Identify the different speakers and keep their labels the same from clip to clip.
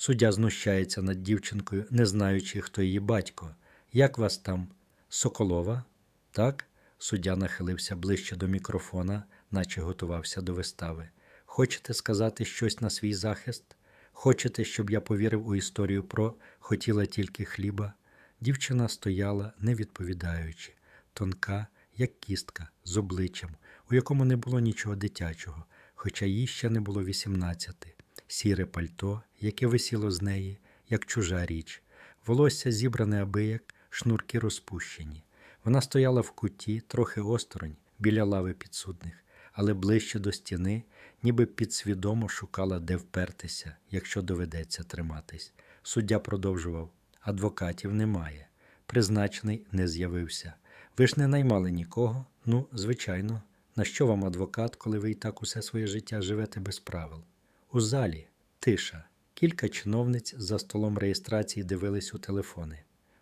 Speaker 1: Суддя знущається над дівчинкою, не знаючи, хто її батько. Як вас там? Соколова? Так? Суддя нахилився ближче до мікрофона, наче готувався до вистави. Хочете сказати щось на свій захист? Хочете, щоб я повірив у історію про хотіла тільки хліба? Дівчина стояла, не відповідаючи, тонка, як кістка, з обличчям, у якому не було нічого дитячого, хоча їй ще не було вісімнадцяти, сіре пальто, яке висіло з неї, як чужа річ, волосся зібране абияк, шнурки розпущені. Вона стояла в куті, трохи осторонь, біля лави підсудних, але ближче до стіни, ніби підсвідомо шукала, де впертися, якщо доведеться триматись. Суддя продовжував: адвокатів немає. Призначений не з'явився. Ви ж не наймали нікого? Ну, звичайно. На що вам адвокат, коли ви і так усе своє життя живете без правил? У залі тиша. Кілька чиновниць за столом реєстрації дивились у телефони.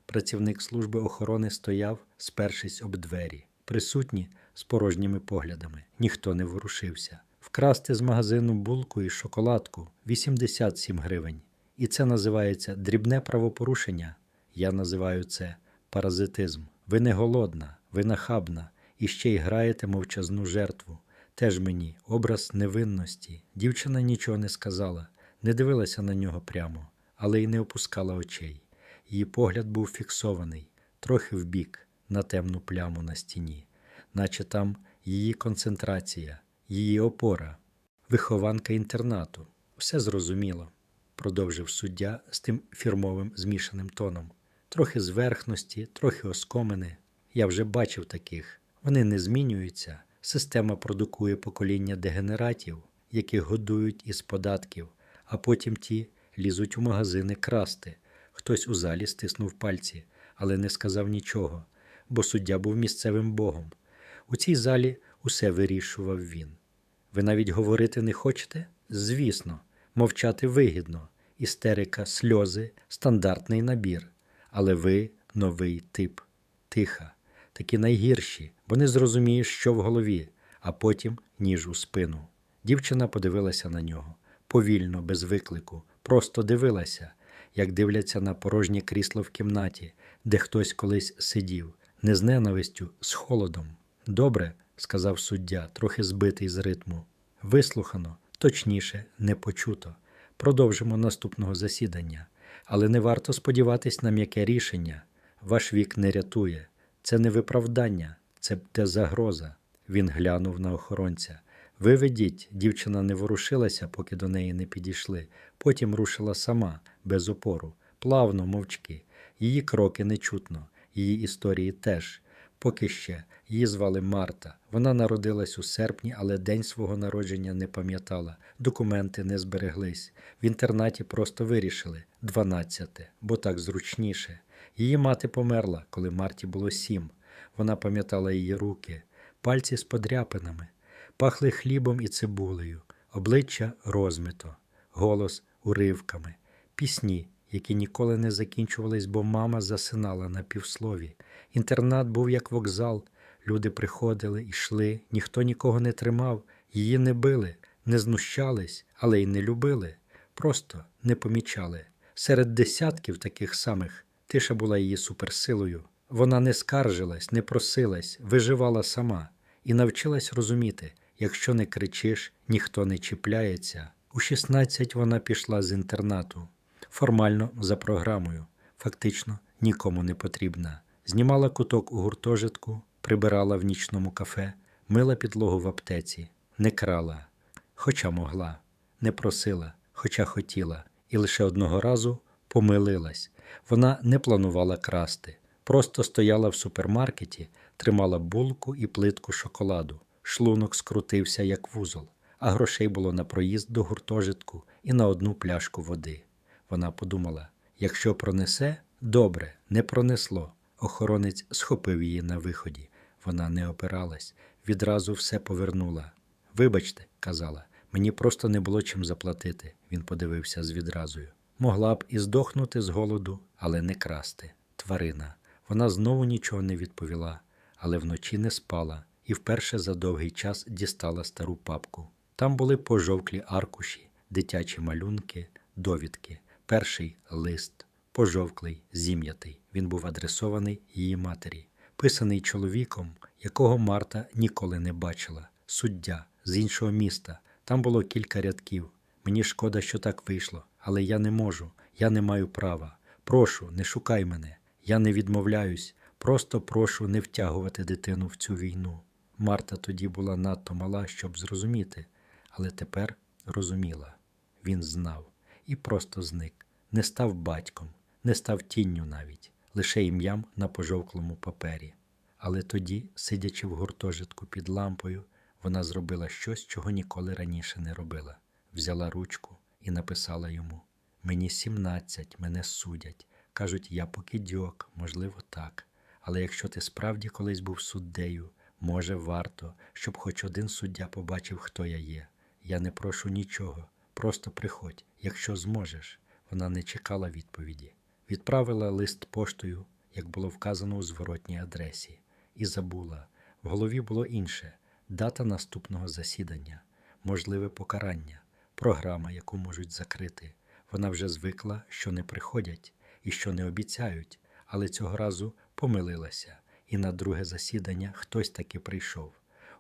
Speaker 1: Працівник служби охорони стояв, спершись об двері. Присутні з порожніми поглядами. Ніхто не ворушився. Вкрасти з магазину булку і шоколадку 87 гривень. І це називається дрібне правопорушення. Я називаю це паразитизм. Ви не голодна, ви нахабна, і ще й граєте мовчазну жертву. Теж мені образ невинності. Дівчина нічого не сказала, не дивилася на нього прямо, але й не опускала очей. Її погляд був фіксований, трохи вбік, на темну пляму на стіні, наче там її концентрація, її опора, вихованка інтернату. Все зрозуміло, продовжив суддя з тим фірмовим змішаним тоном. Трохи зверхності, трохи оскомини. Я вже бачив таких. Вони не змінюються. Система продукує покоління дегенератів, яких годують із податків, а потім ті лізуть у магазини красти. Хтось у залі стиснув пальці, але не сказав нічого, бо суддя був місцевим богом. У цій залі усе вирішував він. Ви навіть говорити не хочете? Звісно, мовчати вигідно. Істерика, сльози, стандартний набір. Але ви новий тип, тиха, такі найгірші, бо не зрозумієш, що в голові, а потім ніж у спину. Дівчина подивилася на нього повільно, без виклику, просто дивилася, як дивляться на порожнє крісло в кімнаті, де хтось колись сидів, не з ненавистю, з холодом. Добре, сказав суддя, трохи збитий з ритму. Вислухано, точніше, не почуто. Продовжимо наступного засідання. Але не варто сподіватись на м'яке рішення. Ваш вік не рятує. Це не виправдання, це те загроза. Він глянув на охоронця. Виведіть, дівчина не ворушилася, поки до неї не підійшли. Потім рушила сама, без опору, плавно, мовчки. Її кроки не чутно, її історії теж. Поки ще її звали Марта. Вона народилась у серпні, але день свого народження не пам'ятала. Документи не збереглись. В інтернаті просто вирішили 12, бо так зручніше. Її мати померла, коли Марті було сім. Вона пам'ятала її руки, пальці з подряпинами, пахли хлібом і цибулею, обличчя розмито, голос уривками, пісні, які ніколи не закінчувались, бо мама засинала на півслові. Інтернат був як вокзал. Люди приходили, йшли, ніхто нікого не тримав, її не били, не знущались, але й не любили, просто не помічали. Серед десятків таких самих тиша була її суперсилою. Вона не скаржилась, не просилась, виживала сама і навчилась розуміти, якщо не кричиш, ніхто не чіпляється. У 16 вона пішла з інтернату, формально за програмою, фактично нікому не потрібна. Знімала куток у гуртожитку, прибирала в нічному кафе, мила підлогу в аптеці, не крала, хоча могла, не просила, хоча хотіла, і лише одного разу помилилась. Вона не планувала красти, просто стояла в супермаркеті, тримала булку і плитку шоколаду. Шлунок скрутився, як вузол, а грошей було на проїзд до гуртожитку і на одну пляшку води. Вона подумала: якщо пронесе, добре, не пронесло. Охоронець схопив її на виході. Вона не опиралась, відразу все повернула. Вибачте, казала, мені просто не було чим заплатити. Він подивився з відразою. Могла б і здохнути з голоду, але не красти. Тварина. Вона знову нічого не відповіла, але вночі не спала і вперше за довгий час дістала стару папку. Там були пожовклі аркуші, дитячі малюнки, довідки. Перший лист, пожовклий, зім'ятий. Він був адресований її матері, писаний чоловіком, якого Марта ніколи не бачила, суддя з іншого міста. Там було кілька рядків. Мені шкода, що так вийшло, але я не можу, я не маю права. Прошу, не шукай мене. Я не відмовляюсь, просто прошу не втягувати дитину в цю війну. Марта тоді була надто мала, щоб зрозуміти, але тепер розуміла. Він знав і просто зник, не став батьком, не став тінню навіть, лише ім'ям на пожовклому папері. Але тоді, сидячи в гуртожитку під лампою, вона зробила щось, чого ніколи раніше не робила. Взяла ручку і написала йому: Мені сімнадцять, мене судять. Кажуть, я покидьок, можливо, так. Але якщо ти справді колись був суддею, може, варто, щоб хоч один суддя побачив, хто я є. Я не прошу нічого, просто приходь, якщо зможеш. Вона не чекала відповіді. Відправила лист поштою, як було вказано у зворотній адресі, і забула. В голові було інше дата наступного засідання, можливе покарання, програма, яку можуть закрити. Вона вже звикла, що не приходять і що не обіцяють, але цього разу помилилася, і на друге засідання хтось таки прийшов.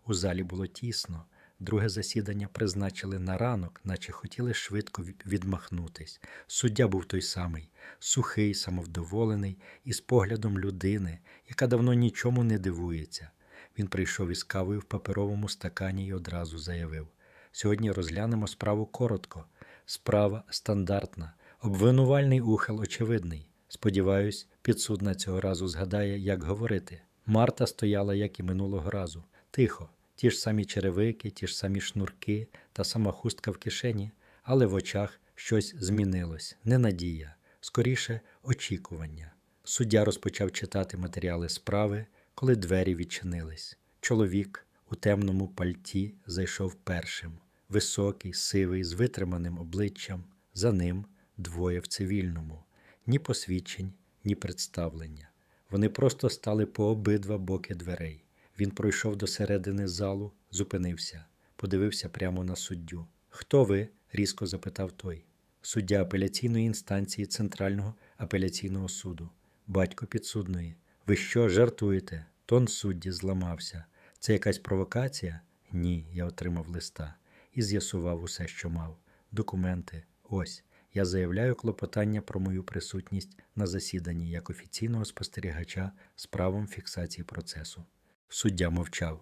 Speaker 1: У залі було тісно. Друге засідання призначили на ранок, наче хотіли швидко відмахнутись. Суддя був той самий, сухий, самовдоволений, і з поглядом людини, яка давно нічому не дивується. Він прийшов із кавою в паперовому стакані і одразу заявив: Сьогодні розглянемо справу коротко. Справа стандартна, обвинувальний ухил очевидний. Сподіваюсь, підсудна цього разу згадає, як говорити. Марта стояла, як і минулого разу, тихо, ті ж самі черевики, ті ж самі шнурки, та сама хустка в кишені, але в очах щось змінилось, не надія, скоріше очікування. Суддя розпочав читати матеріали справи, коли двері відчинились. Чоловік у темному пальті зайшов першим, високий, сивий, з витриманим обличчям. За ним двоє в цивільному, ні посвідчень, ні представлення. Вони просто стали по обидва боки дверей. Він пройшов до середини залу, зупинився, подивився прямо на суддю. Хто ви? різко запитав той. Суддя апеляційної інстанції Центрального апеляційного суду, батько підсудної. Ви що, жартуєте? Тон судді зламався. Це якась провокація? Ні, я отримав листа і з'ясував усе, що мав. Документи. Ось. Я заявляю клопотання про мою присутність на засіданні як офіційного спостерігача з правом фіксації процесу. Суддя мовчав.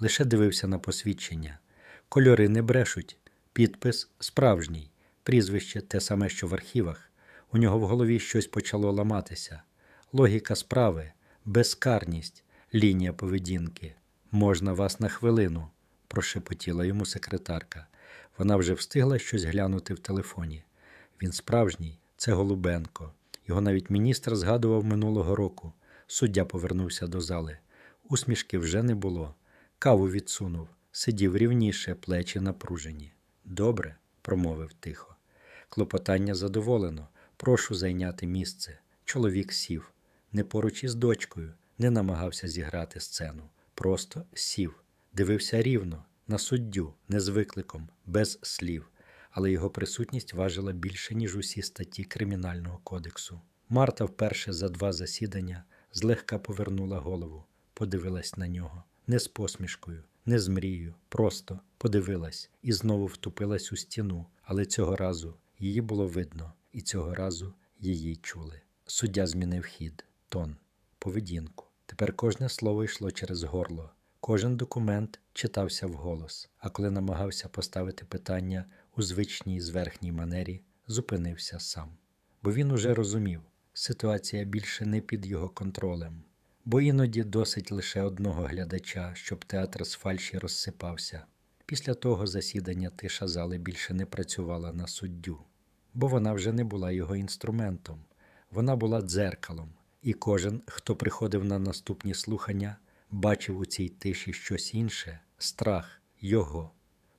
Speaker 1: Лише дивився на посвідчення. Кольори не брешуть. Підпис справжній, прізвище те саме, що в архівах. У нього в голові щось почало ламатися. Логіка справи, безкарність, лінія поведінки. Можна вас на хвилину, прошепотіла йому секретарка. Вона вже встигла щось глянути в телефоні. Він справжній, це Голубенко. Його навіть міністр згадував минулого року. Суддя повернувся до зали. Усмішки вже не було. Каву відсунув, сидів рівніше, плечі напружені. Добре, промовив тихо. Клопотання задоволено. Прошу зайняти місце. Чоловік сів. Не поруч із дочкою, не намагався зіграти сцену. Просто сів, дивився рівно, на суддю, не з викликом, без слів, але його присутність важила більше, ніж усі статті Кримінального кодексу. Марта вперше за два засідання злегка повернула голову, подивилась на нього, не з посмішкою, не з мрією, просто подивилась і знову втупилась у стіну, але цього разу її було видно, і цього разу її чули. Суддя змінив хід, тон, поведінку. Тепер кожне слово йшло через горло, кожен документ читався вголос, а коли намагався поставити питання у звичній зверхній манері, зупинився сам. Бо він уже розумів, ситуація більше не під його контролем, бо іноді досить лише одного глядача, щоб театр з фальші розсипався. Після того засідання тиша зали більше не працювала на суддю, бо вона вже не була його інструментом, вона була дзеркалом, і кожен, хто приходив на наступні слухання, бачив у цій тиші щось інше страх його.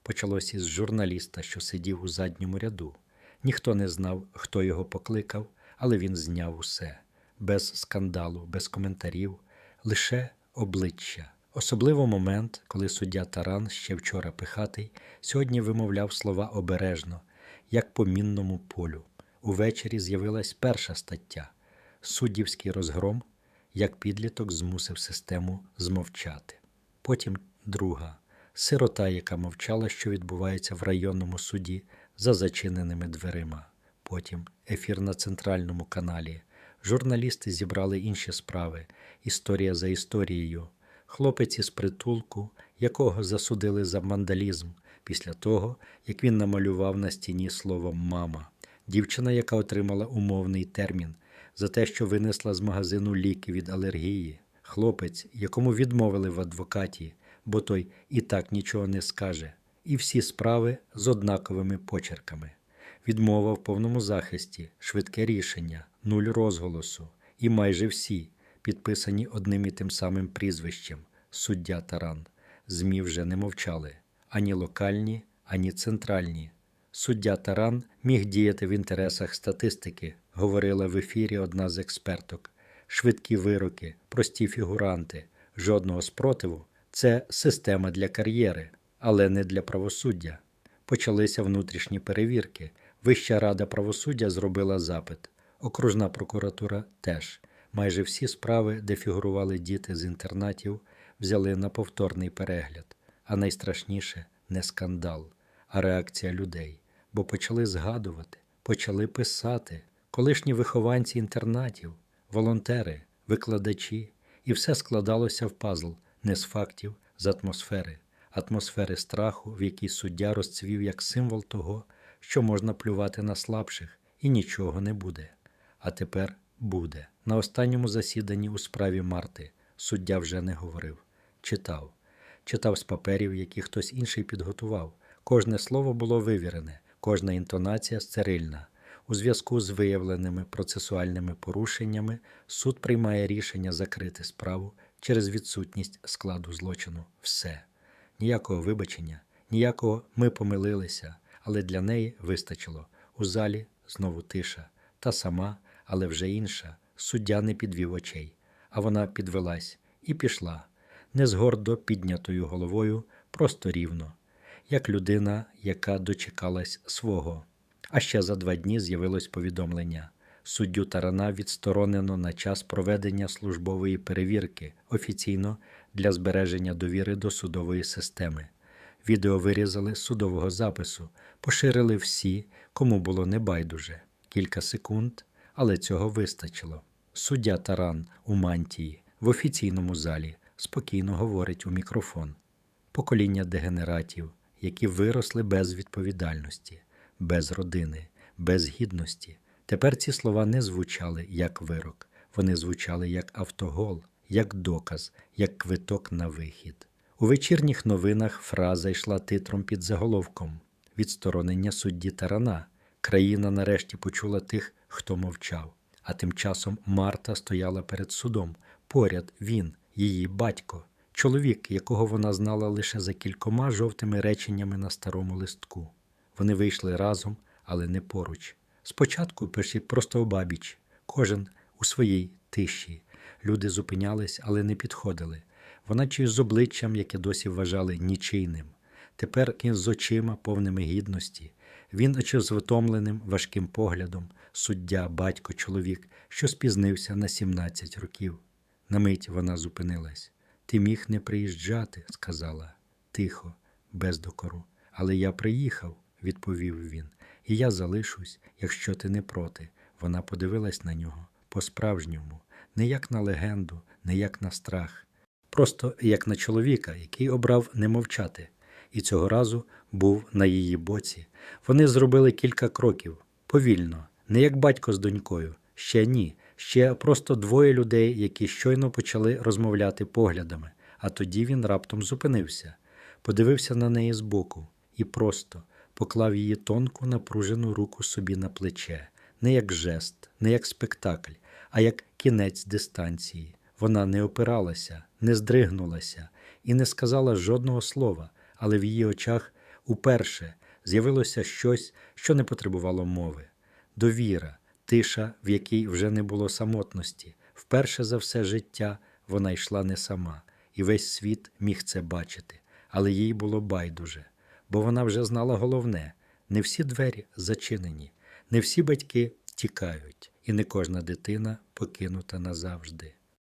Speaker 1: Почалося із журналіста, що сидів у задньому ряду. Ніхто не знав, хто його покликав, але він зняв усе без скандалу, без коментарів, лише обличчя. Особливо момент, коли суддя Таран, ще вчора пихатий, сьогодні вимовляв слова обережно, як по мінному полю. увечері з'явилась перша стаття Суддівський розгром, як підліток змусив систему змовчати. Потім друга сирота, яка мовчала, що відбувається в районному суді за зачиненими дверима. Потім ефір на центральному каналі. Журналісти зібрали інші справи, історія за історією. Хлопець із притулку, якого засудили за вандалізм після того, як він намалював на стіні слово мама. Дівчина, яка отримала умовний термін за те, що винесла з магазину ліки від алергії. Хлопець, якому відмовили в адвокаті, бо той і так нічого не скаже. І всі справи з однаковими почерками. Відмова в повному захисті, швидке рішення, нуль розголосу. І майже всі підписані одним і тим самим прізвищем суддя Таран. ЗМІ вже не мовчали ані локальні, ані центральні. Суддя Таран міг діяти в інтересах статистики, говорила в ефірі одна з експерток. Швидкі вироки, прості фігуранти, жодного спротиву це система для кар'єри, але не для правосуддя. Почалися внутрішні перевірки. Вища рада правосуддя зробила запит. Окружна прокуратура теж. Майже всі справи, де фігурували діти з інтернатів, взяли на повторний перегляд. А найстрашніше не скандал, а реакція людей. Бо почали згадувати, почали писати колишні вихованці інтернатів, волонтери, викладачі, і все складалося в пазл не з фактів, з атмосфери, атмосфери страху, в якій суддя розцвів як символ того, що можна плювати на слабших, і нічого не буде. А тепер буде. На останньому засіданні у справі Марти суддя вже не говорив, читав, читав з паперів, які хтось інший підготував. Кожне слово було вивірене, кожна інтонація стерильна. У зв'язку з виявленими процесуальними порушеннями суд приймає рішення закрити справу через відсутність складу злочину. Все. Ніякого вибачення, ніякого ми помилилися, але для неї вистачило. У залі знову тиша, та сама, але вже інша. Суддя не підвів очей, а вона підвелась і пішла, не з гордо піднятою головою, просто рівно, як людина, яка дочекалась свого. А ще за два дні з'явилось повідомлення. Суддю Тарана відсторонено на час проведення службової перевірки офіційно для збереження довіри до судової системи. Відео вирізали з судового запису, поширили всі, кому було небайдуже. Кілька секунд, але цього вистачило. Суддя Таран у мантії в офіційному залі спокійно говорить у мікрофон. Покоління дегенератів, які виросли без відповідальності, без родини, без гідності. Тепер ці слова не звучали як вирок, вони звучали як автогол, як доказ, як квиток на вихід. У вечірніх новинах фраза йшла титром під заголовком Відсторонення судді Тарана. Країна нарешті почула тих, хто мовчав. А тим часом Марта стояла перед судом. Поряд він, її батько, чоловік, якого вона знала лише за кількома жовтими реченнями на старому листку. Вони вийшли разом, але не поруч. Спочатку пиші просто обабіч, кожен у своїй тиші. Люди зупинялись, але не підходили. Вона чи з обличчям, яке досі вважали нічийним. Тепер кін з очима, повними гідності. Він очі з втомленим, важким поглядом, суддя, батько, чоловік, що спізнився на 17 років. На мить вона зупинилась. Ти міг не приїжджати, сказала, тихо, без докору. Але я приїхав, відповів він, і я залишусь, якщо ти не проти. Вона подивилась на нього по-справжньому, не як на легенду, не як на страх, просто як на чоловіка, який обрав не мовчати, і цього разу був на її боці. Вони зробили кілька кроків повільно, не як батько з донькою, ще ні, ще просто двоє людей, які щойно почали розмовляти поглядами, а тоді він раптом зупинився, подивився на неї збоку і просто поклав її тонку напружену руку собі на плече, не як жест, не як спектакль, а як кінець дистанції. Вона не опиралася, не здригнулася і не сказала жодного слова, але в її очах уперше з'явилося щось, що не потребувало мови. Довіра, тиша, в якій вже не було самотності. Вперше за все життя вона йшла не сама, і весь світ міг це бачити, але їй було байдуже, бо вона вже знала головне: не всі двері зачинені, Не всі батьки тікають, і не кожна дитина покинута назавжди.